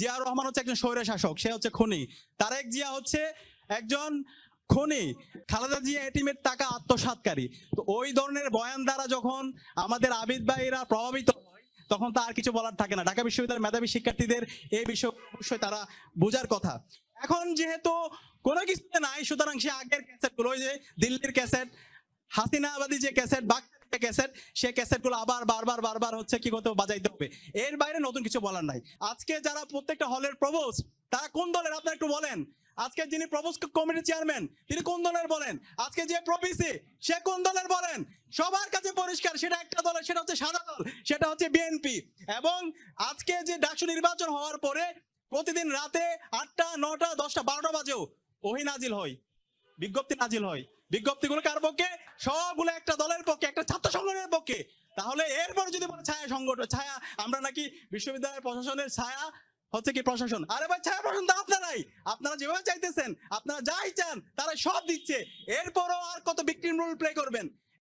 জিয়া রহমান হচ্ছে একজন স্বৈর শাসক, সে হচ্ছে খনি। তারেক জিয়া হচ্ছে একজন খনি। খালেদা জিয়া এটিমের টাকা আত্মসাৎকারী। তো ওই ধরনের বয়ান দ্বারা যখন আমাদের আবিদ ভাইরা প্রভাবিত তখন তার কিছু বলার থাকে না। ঢাকা বিশ্ববিদ্যালয়ের মেধাবী শিক্ষার্থীদের এই বিষয় অবশ্যই তারা বোঝার কথা। এখন যেহেতু কোনো কিছুতে নাই, সুতরাং সে আগের ক্যাসেটগুলো যে দিল্লির ক্যাসেট হাসিনাবাদী যে ক্যাসেট বা সে ক্যাসেটগুলো আবার, বারবার বারবার হচ্ছে কি করতে বাজাইতে হবে। এর বাইরে নতুন কিছু বলার নাই। আজকে যারা প্রত্যেকটা হলের প্রবোজ, তারা কোন দলের? আপনারা একটু বলেন। আজকে যিনি প্রবোজ কমিটির চেয়ারম্যান তিনি কোন দলের বলেন? আজকে যে প্রবিসি সে কোন দলের বলেন? সবার কাছে পরিষ্কার, সেটা একটা দলের সেটা হচ্ছে সাদা দল, সেটা হচ্ছে বিএনপি এবং আজকে যে ডাকসু নির্বাচন হওয়ার পরে প্রতিদিন রাতে আটটা, নটা, দশটা, বারোটা বাজেও ওহি নাজিল হয় বিজ্ঞপ্তি নাজিল হয় বিজ্ঞপ্তিগুলো কার পক্ষে? সবগুলো একটা দলের পক্ষে, একটা তাহলে এরপর যদি বলে ছায়া সংগঠন, ছায়া, আমরা নাকি বিশ্ববিদ্যালয়ের প্রশাসনের ছায়া? হচ্ছে কি প্রশাসন? আরে ভাই, ছায়া প্রশাসন তো আপনারাই। আপনারা যেভাবে চাইতেছেন, আপনারা যাই চান তারা সব দিচ্ছে। এরপরও আর কত বিক্রিম রোল প্লে করবেন?